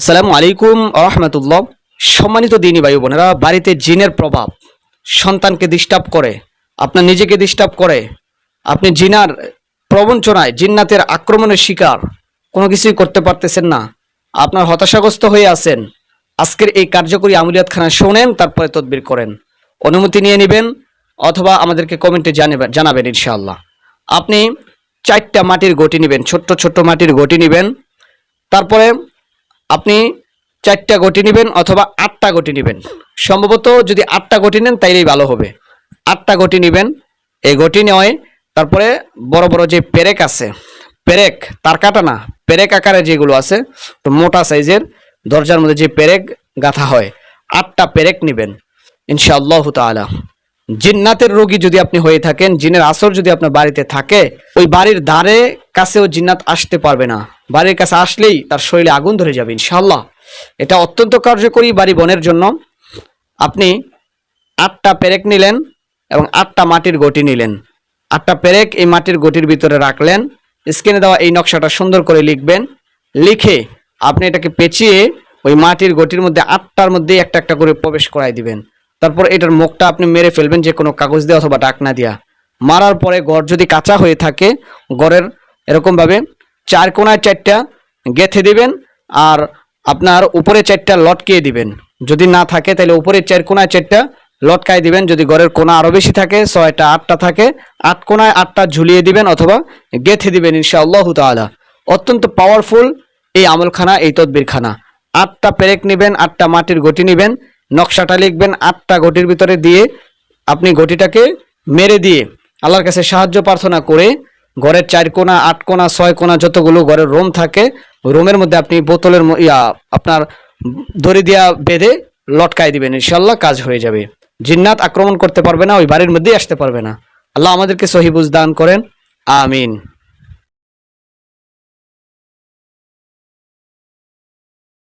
আসসালামু আলাইকুম রহমতুল্লাহ। সম্মানিত দিনী ভাই বোনেরা, বাড়িতে জিনের প্রভাব, সন্তানকে ডিস্টার্ব করে, আপনার নিজেকে ডিস্টার্ব করে, আপনি জিনার প্রবঞ্চনায়, জিন্নাতের আক্রমণের শিকার, কোনো কিছুই করতে পারতেছেন না, আপনার হতাশাগ্রস্ত হয়ে আছেন, আজকের এই কার্যকরী আমলিয়াতখানা শোনেন, তারপরে তদবির করেন। অনুমতি নিয়ে নেবেন অথবা আমাদেরকে কমেন্টে জানাবেন জানাবেন ইনশাআল্লাহ। আপনি চারটা মাটির গটি নেবেন, ছোট্ট ছোট্ট মাটির গটি নেবেন। তারপরে আপনি চারটা গটি নেবেন অথবা আটটা গটি নেবেন। সম্ভবত যদি আটটা গটি নেন, তাইলেই ভালো হবে। আটটা গটি নেবেন, এই গটি নেওয়ায় তারপরে বড় বড় যে পেরেক আছে, পেরেক তার কাটা না, পেরেক আকারে যেগুলো আছে, তো মোটা সাইজের দরজার মধ্যে যে পেরেক গাঁথা হয়, আটটা পেরেক নেবেন, ইনশাআল্লাহ তাআলা। জিন্নাতের রোগী যদি আপনি হয়ে থাকেন, জিনের আসর যদি আপনার বাড়িতে থাকে, ওই বাড়ির দ্বারে কাছেও জিন্নাত আসতে পারবে না। বাড়ির কাছে আসলেই তার শরীরে আগুন ধরে যাবে ইনশাল্লাহ এটা অত্যন্ত কার্যকরী বাড়ি বনের জন্য। আপনি আটটা পেরেক নিলেন এবং আটটা মাটির গটি নিলেন। আটটা পেরেক এই মাটির গটির ভিতরে রাখলেন। স্ক্রিনে দেওয়া এই নকশাটা সুন্দর করে লিখবেন। লিখে আপনি এটাকে পেঁচিয়ে ওই মাটির গটির মধ্যে আটটার মধ্যে একটা একটা করে প্রবেশ করাই দিবেন। তারপর এটার মুখটা আপনি মেরে ফেলবেন যে কোনো কাগজ দিয়ে অথবা ডাকনা দিয়া। মারার পরে গড় যদি কাঁচা হয়ে থাকে, গড়ের এরকমভাবে চার কোনায় চারটা গেথে দিবেন আর আপনার উপরে চারটা লটকিয়ে দিবেন। যদি না থাকে, তাহলে উপরের চার কোনায় চারটা লটকায় দিবেন। যদি ঘরের কোনা আরও বেশি থাকে, ছয়টা, আটটা থাকে, আট কোনায় আটটা ঝুলিয়ে দিবেন অথবা গেথে দিবেন ইনশাআল্লাহ তাআলা। অত্যন্ত পাওয়ারফুল এই আমলখানা, এই তদবিরখানা। আটটা পেরেক নেবেন, আটটা মাটির গটি নেবেন, নকশাটা লিখবেন, আটটা গটির ভিতরে দিয়ে আপনি গটিটাকে মেরে দিয়ে আল্লাহর কাছে সাহায্য প্রার্থনা করে ঘরের চার কোনা, আট কোনা, ছয় কোনা যতগুলো ঘরের রুম থাকে রুমের মধ্যে আপনি বোতলের ইয়া, আপনার দড়ি দিয়া বেঁধে লটকাই দিবেন ইনশাল্লাহ কাজ হয়ে যাবে। জিন্নাত আক্রমণ করতে পারবে না, ওই বাড়ির মধ্যেই আসতে পারবে না। আল্লাহ আমাদেরকে সহিবুজ দান করেন। আমিন।